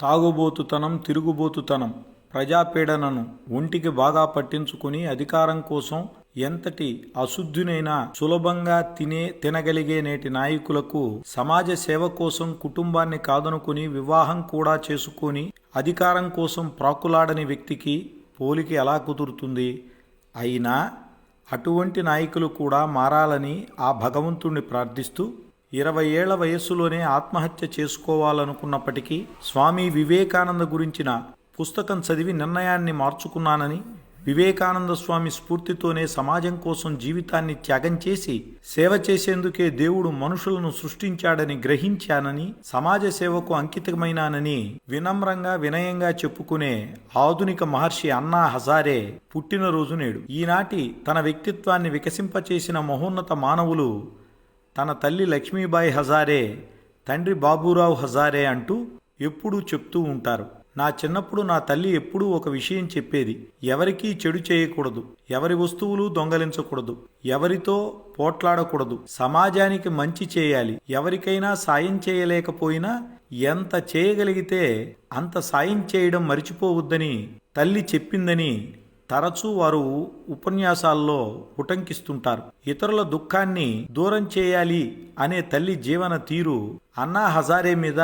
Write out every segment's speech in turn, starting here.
తాగుబోతుతనం తిరుగుబోతుతనం ప్రజాపీడనను ఒంటికి బాగా పట్టించుకుని అధికారం కోసం ఎంతటి అశుద్ధునైనా సులభంగా తినే తినగలిగే నేటి నాయకులకు సమాజ సేవ కోసం కుటుంబాన్ని కాదనుకుని వివాహం కూడా చేసుకొని అధికారం కోసం ప్రాకులాడని వ్యక్తికి పోలికి ఎలా కుదురుతుంది? అయినా అటువంటి నాయకులు కూడా మారాలని ఆ భగవంతుణ్ణి ప్రార్థిస్తూ ఇరవై ఏళ్ళ వయస్సులోనే ఆత్మహత్య చేసుకోవాలనుకున్నప్పటికీ స్వామి వివేకానంద గురించిన పుస్తకం చదివి నిర్ణయాన్ని మార్చుకున్నానని వివేకానంద స్వామి స్ఫూర్తితోనే సమాజం కోసం జీవితాన్ని త్యాగం చేసి సేవ చేసేందుకే దేవుడు మనుషులను సృష్టించాడని గ్రహించానని సమాజ సేవకు అంకితమైనానని వినమ్రంగా వినయంగా చెప్పుకునే ఆధునిక మహర్షి అన్నా హజారే పుట్టినరోజు నేడు. ఈనాటి తన వ్యక్తిత్వాన్ని వికసింపచేసిన మహోన్నత మానవులు తన తల్లి లక్ష్మీబాయి హజారే తండ్రి బాబూరావు హజారే అంటూ ఎప్పుడూ చెప్తూ ఉంటారు. నా చిన్నప్పుడు నా తల్లి ఎప్పుడూ ఒక విషయం చెప్పేది ఎవరికీ చెడు చేయకూడదు ఎవరి వస్తువులు దొంగలించకూడదు ఎవరితో పోట్లాడకూడదు సమాజానికి మంచి చేయాలి ఎవరికైనా సాయం చేయలేకపోయినా ఎంత చేయగలిగితే అంత సాయం చేయడం మరిచిపోవద్దని తల్లి చెప్పిందని తరచూ వారు ఉపన్యాసాల్లో ఉటంకిస్తుంటారు. ఇతరుల దుఃఖాన్ని దూరం చేయాలి అనే తల్లి జీవన తీరు అన్నా హజారే మీద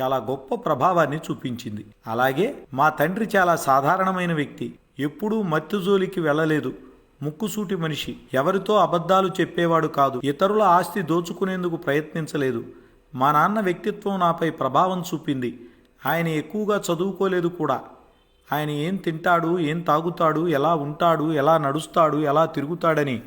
చాలా గొప్ప ప్రభావాన్ని చూపించింది. అలాగే మా తండ్రి చాలా సాధారణమైన వ్యక్తి. ఎప్పుడూ మత్తుజోలికి వెళ్ళలేదు. ముక్కుసూటి మనిషి. ఎవరితో అబద్ధాలు చెప్పేవాడు కాదు. ఇతరుల ఆస్తి దోచుకునేందుకు ప్రయత్నించలేదు. మా నాన్న వ్యక్తిత్వం నాపై ప్రభావం చూపింది. ఆయన ఎక్కువగా చదువుకోలేదు కూడా. ఆయన ఏం తింటాడు ఏం తాగుతాడు ఎలా ఉంటాడు ఎలా నడుస్తాడు ఎలా తిరుగుతాడని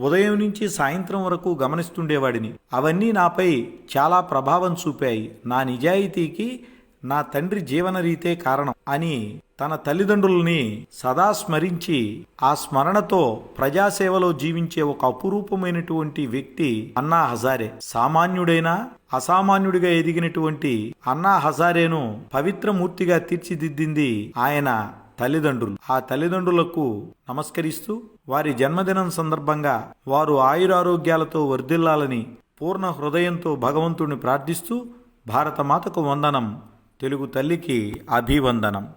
ఉదయం నుంచి సాయంత్రం వరకు గమనిస్తుండేవాడిని. అవన్నీ నాపై చాలా ప్రభావం చూపాయి. నా నిజాయితీకి నా తండ్రి జీవన రీతే కారణం అని తన తల్లిదండ్రుల్ని సదా స్మరించి ఆ స్మరణతో ప్రజాసేవలో జీవించే ఒక అపురూపమైనటువంటి వ్యక్తి అన్నా హజారే. సామాన్యుడైనా అసామాన్యుడిగా ఎదిగినటువంటి అన్నా హజారేను పవిత్రమూర్తిగా తీర్చిదిద్దింది ఆయన తల్లిదండ్రులు. ఆ తల్లిదండ్రులకు నమస్కరిస్తూ వారి జన్మదినం సందర్భంగా వారు ఆయురారోగ్యాలతో వర్ధిల్లాలని పూర్ణ హృదయంతో భగవంతుణ్ణి ప్రార్థిస్తూ భారతమాతకు వందనం. తెలుగు తల్లికి అభివందనం.